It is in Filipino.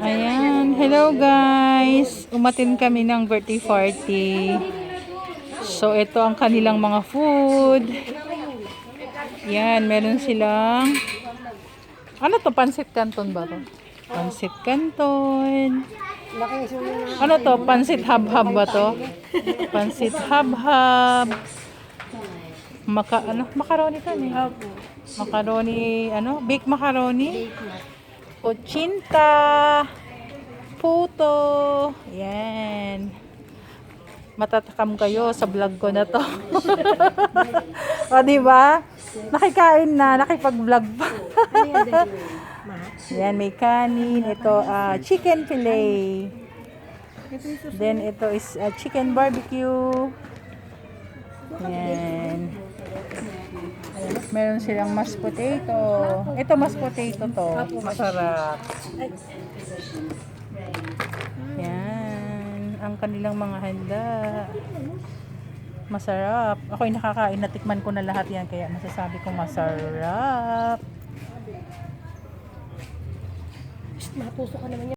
Ayan. Hello guys. Umatin kami ng birthday party. So, ito ang kanilang mga food. Yan, meron silang... Ano to? Pansit canton ba to? Pansit canton. Ano to? Pansit hab-hab ba to? Pansit hab-hab. Maka, ano? Macaroni to eh. Macaroni, ano? Baked macaroni. Kutsinta. Puto. Yan. Matatakam kayo sa vlog ko na to. o, di ba? Nakikain na, nakipag-vlog pa. Yan, may kanin. Ito, ah, chicken fillet. Then, ito is ah, chicken barbecue. Yan. Meron silang mashed potato. Ito mashed potato to. Masarap. Yan. Ang kanilang mga handa. Masarap. Ako'y nakakain. Natikman ko na lahat yan. Kaya masasabi ko masarap. Mapuso ka naman yan.